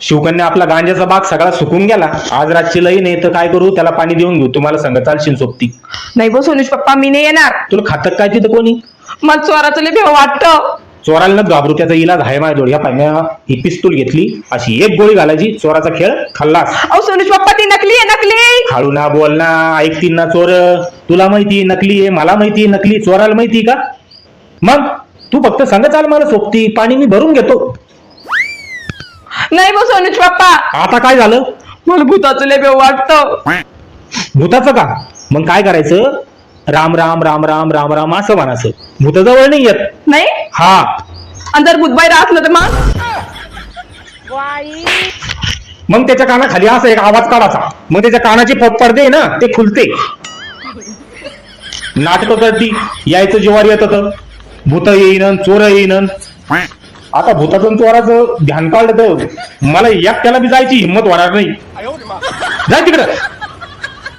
शिवकन्या आपला गांजाचा बाग सगळा सुकून गेला. आज रातची लई नाही तर काय करू? त्याला पाणी देऊन घेऊ. तुम्हाला सांगत चालशील सोबती. नाही बो सोनुष पप्पा मी नाही येणार. तुला खातं काय तिथं कोणी? मला चोराचं लय भेव वाटतं. चोराला न घाबरू त्याचा इलाज आहे माझ्या जोड या पाहिजे ही पिस्तूल घेतली अशी एक गोळी घालायची चोराचा खेळ खाल्लास. अहो सोनुष पप्पा ती नकली आहे नकली. खाळू ना बोल ना ऐकतील ना चोर. तुला माहिती नकली आहे मला माहिती नकली चोराला माहिती का? मग तू फक्त सांग चाल मला सोबती. पाणी मी भरून घेतो. नाही बो सोनुष पप्पा आता काय झालं? मला भूताचं लय भेव वाटतं. भूताचं का? मग काय करायचं? राम राम राम राम राम राम असं म्हणायचं. भूताजवळ नाही येत. नाही? हा. आणि जर भूतबाई असलं तर मग? मग त्याच्या कानाखाली असा एक आवाज काढायचा. मग त्याच्या कानाचे प- पडदे आहे ना ते खुलते. नाटक करती यायचं जेवार येत होतं भूत येईन चोर येईन आता भूताचं आणि चोराचं ध्यान काढलं तर मला एकट्याला बी जायची हिंमत होणार नाही. जाय तिकडं.